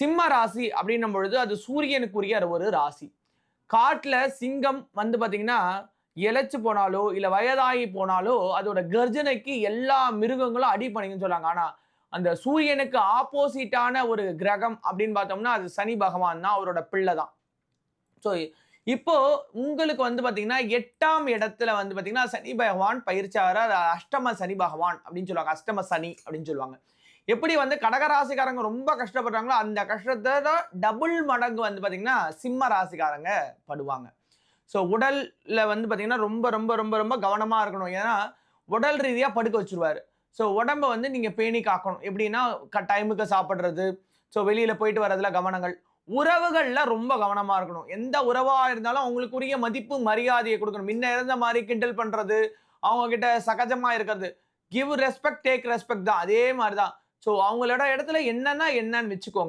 சிம்ம ராசி அப்படின்னும் பொழுது அது சூரியனுக்குரிய ஒரு ராசி. காட்டில் சிங்கம் வந்து பார்த்தீங்கன்னா இழைச்சு போனாலோ இல்லை வயதாகி போனாலோ அதோட கர்ஜனைக்கு எல்லா மிருகங்களும் அடி பண்ணிங்கன்னு சொல்லுவாங்க ஆனால் அந்த சூரியனுக்கு ஆப்போசிட்டான ஒரு கிரகம் அப்படின்னு பார்த்தோம்னா அது சனி பகவான் தான் அவரோட பிள்ளை தான். ஸோ இப்போ உங்களுக்கு வந்து பார்த்தீங்கன்னா எட்டாம் இடத்துல வந்து பார்த்தீங்கன்னா சனி பகவான் பயிற்சி அஷ்டம சனி பகவான் அப்படின்னு சொல்லுவாங்க. அஷ்டம சனி அப்படின்னு சொல்லுவாங்க. எப்படி வந்து கடகராசிக்காரங்க ரொம்ப கஷ்டப்படுறாங்களோ அந்த கஷ்டத்தை டபுள் மடங்கு வந்து பார்த்தீங்கன்னா சிம்ம ராசிக்காரங்க படுவாங்க. ஸோ உடலில் வந்து பார்த்தீங்கன்னா ரொம்ப ரொம்ப ரொம்ப ரொம்ப கவனமாக இருக்கணும். ஏன்னா உடல் ரீதியாக படுக்க வச்சுருவார். ஸோ உடம்ப வந்து நீங்கள் பேணி காக்கணும். எப்படின்னா க டைமுக்கு சாப்பிட்றது ஸோ வெளியில் போயிட்டு வர்றதுல கவனங்கள். உறவுகளில் ரொம்ப கவனமாக இருக்கணும். எந்த உறவாக இருந்தாலும் அவங்களுக்குரிய மதிப்பு மரியாதையை கொடுக்கணும். முன்ன இருந்த மாதிரி கிண்டல் பண்ணுறது அவங்கக்கிட்ட சகஜமாக இருக்கிறது. கிவ் ரெஸ்பெக்ட் டேக் ரெஸ்பெக்ட் தான். அதே மாதிரி தான் ஸோ அவங்களோட இடத்துல என்னன்னா என்னன்னு வச்சுக்கோங்க.